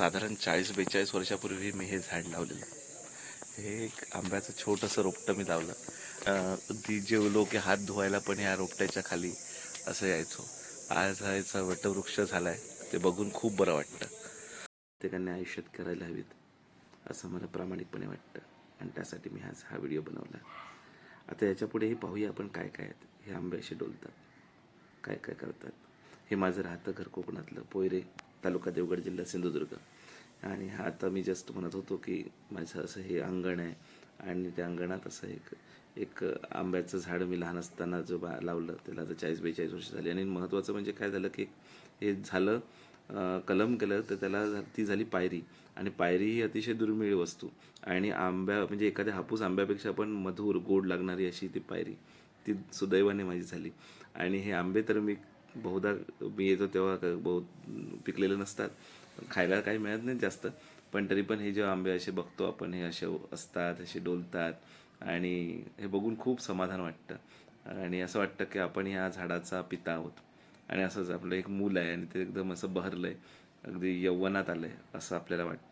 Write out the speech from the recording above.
साधारण चाळीस बेचाळीस वर्षापूर्वी मी हे झाड लावलेलं. हे एक आंब्याचं छोटंसं रोपटं मी लावलं. ती जेवलो की हात धुवायला पण ह्या रोपट्याच्या खाली असं यायचो. आज हा याचा वटवृक्ष आहे ते बघून खूप बरं वाटतं. प्रत्येकाने आयुष्यात करायला हवीत असं मला प्रामाणिकपणे वाटतं. आणि त्यासाठी मी आज हा व्हिडिओ बनवला. आता याच्यापुढेही पाहूया आपण काय काय आहेत. हे आंबे असे डोलतात. काय काय करतात. हे माझं राहतं घर कोकणातलं पोयरे. तालुका देवगड जिल्हा सिंधुदुर्ग. आणि हा आता मी जस्ट म्हणत होतो की माझं असं हे अंगण आहे आणि त्या अंगणात असं एक एक आंब्याचं झाड मी लहान असताना जो बा लावलं त्याला आता चाळीस बेचाळीस वर्ष झाली. आणि महत्त्वाचं म्हणजे काय झालं की हे झालं कलम केलं तर त्याला ती झाली पायरी. आणि पायरी ही अतिशय दुर्मिळ वस्तू. आणि आंब्या म्हणजे एखाद्या हापूस आंब्यापेक्षा पण मधुर गोड लागणारी अशी ती पायरी ती सुदैवाने माझी झाली. आणि हे आंबे तर मी बहुधा मी येतो तेव्हा क- बहुत पिकलेले नसतात. खायला काही मिळत नाही जास्त. पण तरी पण हे जे आंबे असे बघतो आपण हे असे असतात असे डोलतात. आणि हे बघून खूप समाधान वाटतं. आणि असं वाटतं की आपण ह्या झाडाचा पिता आहोत. आणि असंच आपलं एक मूल आहे आणि ते एकदम असं बहरलं आहे अगदी यवनात आलं आहे असं आपल्याला वाटतं.